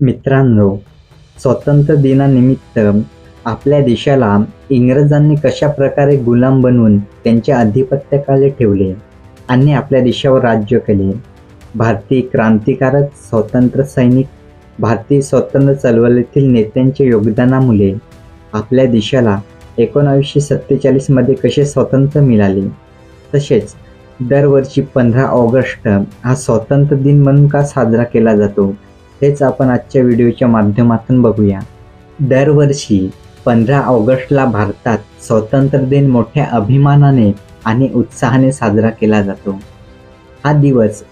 मित्रांनो स्वातंत्र्य दिनानिमित्त आपल्या देशाला इंग्रजांनी कशा प्रकारे गुलाम बनवून त्यांच्या अधिपत्याखाली ठेवले आणि आपल्या देशावर राज्य केले? भारतीय क्रांतिकारक स्वातंत्र्य सैनिक भारतीय स्वातंत्र्य चळवळीतील नेत्यांच्या योगदानामुळे आपल्या देशाला एकोणावीसशे सत्तेचाळीसमध्ये कसे स्वातंत्र्य मिळाले? तसेच दरवर्षी पंधरा ऑगस्ट हा स्वातंत्र्य दिन म्हणून का साजरा केला जातो? हेच आपण आजच्या व्हिडिओच्या माध्यमातून बघूया. दरवर्षी पंधरा ऑगस्टला भारतात स्वातंत्र्य दिन मोठ्या अभिमानाने आणि उत्साहाने साजरा केला जातो. हा दिवस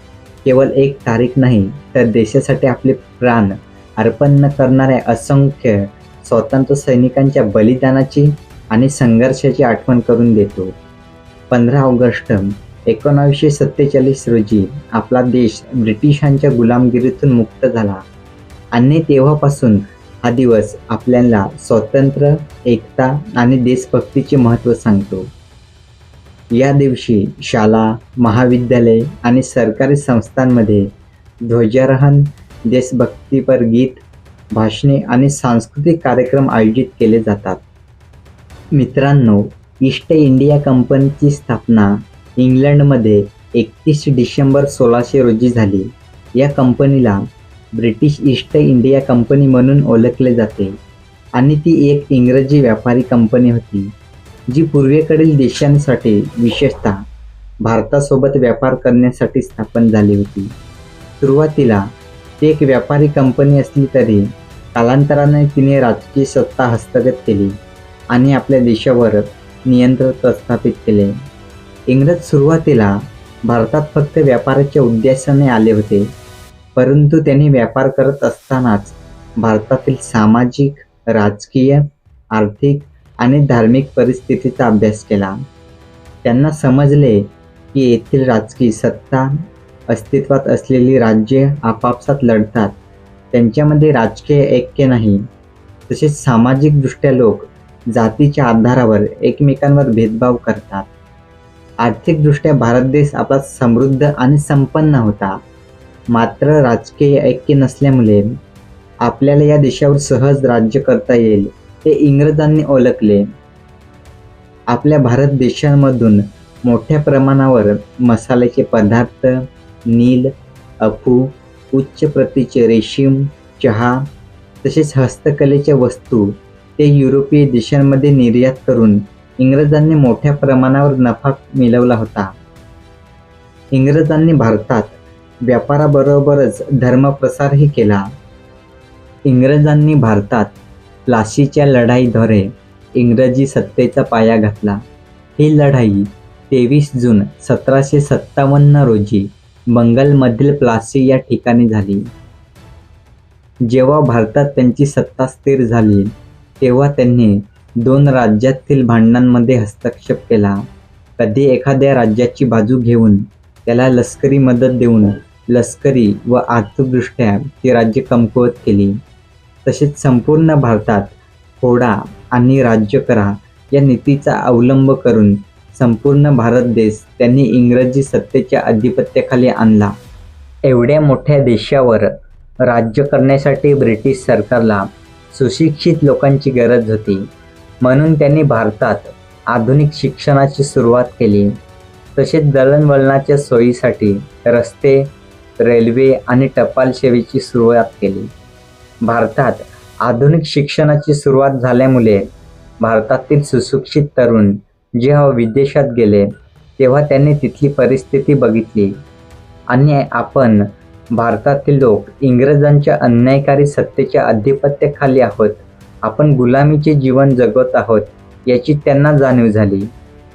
केवळ एक तारीख नाही तर देशासाठी आपले प्राण अर्पण न करणाऱ्या असंख्य स्वातंत्र्य सैनिकांच्या बलिदानाची आणि संघर्षाची आठवण करून देतो. पंधरा ऑगस्ट एकोणावीसशे सत्तेचाळीस रोजी आपला देश ब्रिटिशांच्या गुलामगिरीतून मुक्त झाला. आणि तेव्हापासून हा दिवस आपल्याला स्वातंत्र्य एकता आणि देशभक्तीचे महत्त्व सांगतो. या दिवशी शाळा महाविद्यालय आणि सरकारी संस्थांमध्ये ध्वजारोहण देशभक्तीपर गीत भाषणे आणि सांस्कृतिक कार्यक्रम आयोजित केले जातात. मित्रांनो ईस्ट इंडिया कंपनीची स्थापना इंग्लंडमध्ये एकतीस डिसेंबर सोळाशे रोजी झाली. या कंपनीला ब्रिटिश ईस्ट इंडिया कंपनी म्हणून ओळखले जाते आणि ती एक इंग्रजी व्यापारी कंपनी होती जी पूर्वेकडील देशांसाठी विशेषतः भारतासोबत व्यापार करण्यासाठी स्थापन झाली होती. सुरुवातीला ती एक व्यापारी कंपनी असली तरी कालांतराने तिने राजकीय सत्ता हस्तगत केली आणि आपल्या देशावर नियंत्रण प्रस्थापित केले. इंग्रज सुरुवातीला भारतात फक्त व्यापाराच्या उद्देशाने आले होते परंतु त्यांनी व्यापार करत असतानाच भारतातील सामाजिक राजकीय आर्थिक आणि धार्मिक परिस्थितीचा अभ्यास केला. त्यांना समजले की येथील राजकीय सत्ता अस्तित्वात असलेली राज्ये आपापसात लढतात त्यांच्यामध्ये राजकीय ऐक्य नाही. तसेच सामाजिकदृष्ट्या लोक जातीच्या आधारावर एकमेकांवर भेदभाव करतात. आर्थिकदृष्ट्या भारत देश आपला समृद्ध आणि संपन्न होता. मात्र राजकीय ऐक्य नसल्यामुळे आपल्याला या देशावर सहज राज्य करता येईल हे इंग्रजांनी ओळखले. आपल्या भारत देशांमधून मोठ्या प्रमाणावर मसाल्याचे पदार्थ नील अफू उच्च प्रतीचे रेशीम चहा तसेच हस्तकलेच्या वस्तू ते युरोपीय देशांमध्ये निर्यात करून इंग्रजांनी मोठ्या प्रमाणावर नफा मिळवला होता. इंग्रजांनी भारतात व्यापाराबरोबरच धर्मप्रसारही केला. इंग्रजांनी भारतात प्लासीच्या लढाईद्वारे इंग्रजी सत्तेचा पाया घातला. ही लढाई तेवीस जून सतराशे सत्तावन्न रोजी बंगालमधील प्लासी या ठिकाणी झाली. जेव्हा भारतात त्यांची सत्ता स्थिर झाली तेव्हा त्यांनी दोन राज्यातील भांडणांमध्ये हस्तक्षेप केला. कधी एखाद्या राज्याची बाजू घेऊन त्याला लष्करी मदत देऊन लष्करी व आर्थिकदृष्ट्या ती राज्य कमकुवत केली. तसेच संपूर्ण भारतात फोडा आणि राज्य करा या नीतीचा अवलंब करून संपूर्ण भारत देश त्यांनी इंग्रजी सत्तेच्या अधिपत्याखाली आणला. एवढ्या मोठ्या देशावर राज्य करण्यासाठी ब्रिटिश सरकारला सुशिक्षित लोकांची गरज होती. म्हणून त्यांनी भारतात आधुनिक शिक्षणाची सुरुवात केली. तसेच दळणवळणाच्या सोयीसाठी रस्ते रेल्वे आणि टपाल सेवेची सुरुवात केली. भारतात आधुनिक शिक्षणाची सुरुवात झाल्यामुळे भारतातील सुशिक्षित तरुण जेव्हा विदेशात गेले तेव्हा त्यांनी तिथली परिस्थिती बघितली. आणि आपण भारतातील लोक इंग्रजांच्या अन्यायकारी सत्तेच्या अधिपत्याखाली आहोत. आपण गुलामीचे जीवन जगत आहोत याची त्यांना जाणीव झाली.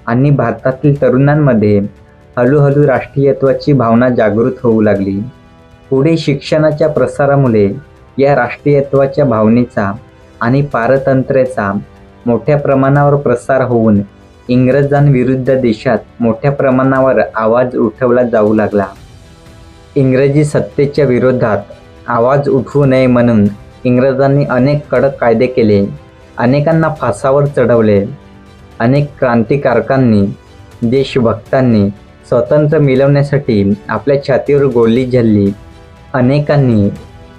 आणि भारतातील तरुणांमध्ये हळूहळू राष्ट्रीयत्वाची भावना जागृत होऊ लागली. पुढे शिक्षणाच्या प्रसारामुळे या राष्ट्रीयत्वाच्या भावनेचा आणि पारतंत्र्याचा मोठ्या प्रमाणावर प्रसार होऊन इंग्रजांविरुद्ध देशात मोठ्या प्रमाणावर आवाज उठवला जाऊ लागला. इंग्रजी सत्तेच्या विरोधात आवाज उठवू नये म्हणून इंग्रजांनी अनेक कडक कायदे केले अनेकांना फासावर चढवले अनेक क्रांतिकारकांनी देशभक्तांनी स्वातंत्र्य मिळवण्यासाठी आपल्या छातीवर गोली झल्ली अनेकांनी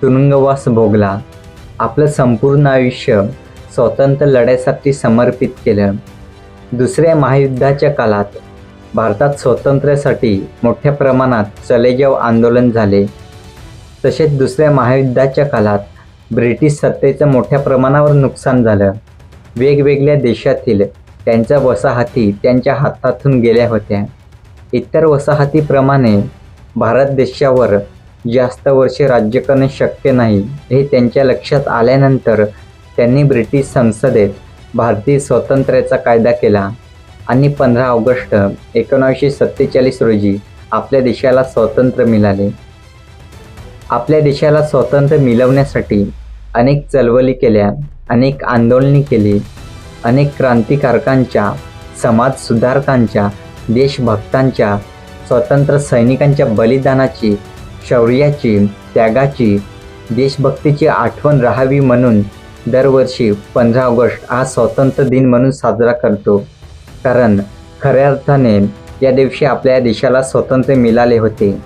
तुरुंगवास भोगला आपलं संपूर्ण आयुष्य स्वातंत्र्य लढ्यासाठी समर्पित केलं. दुसऱ्या महायुद्धाच्या काळात भारतात स्वातंत्र्यासाठी मोठ्या प्रमाणात चलेजाव आंदोलन झाले. तसेच दुसऱ्या महायुद्धाच्या काळात ब्रिटिश सत्तेचं मोठ्या प्रमाणावर नुकसान झालं. वेगवेगळ्या देशातील त्यांच्या वसाहती त्यांच्या हातातून गेल्या होत्या. इतर वसाहतीप्रमाणे भारत देशावर जास्त वर्षे राज्य करणे शक्य नाही हे त्यांच्या लक्षात आल्यानंतर त्यांनी ब्रिटिश संसदेत भारतीय स्वातंत्र्याचा कायदा केला आणि पंधरा ऑगस्ट एकोणीसशे सत्तेचाळीस रोजी आपल्या देशाला स्वातंत्र्य मिळाले. आपल्या देशाला स्वातंत्र्य मिळवण्यासाठी अनेक चळवळी केल्या अनेक आंदोलने केली अनेक क्रांतिकारकांच्या समाज सुधारकांच्या देशभक्तांच्या स्वतंत्र सैनिकांच्या बलिदानाची शौर्याची त्यागाची देशभक्तीची आठवण राहावी म्हणून दरवर्षी पंधरा ऑगस्ट हा स्वातंत्र्य दिन म्हणून साजरा करतो. कारण खऱ्या अर्थाने या दिवशी आपल्या देशाला स्वातंत्र्य मिळाले होते.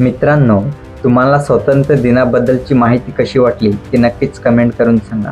मित्रांनो तुम्हाला स्वातंत्र्य दिनाबद्दलची माहिती कशी वाटली ती नक्कीच कमेंट करून सांगा.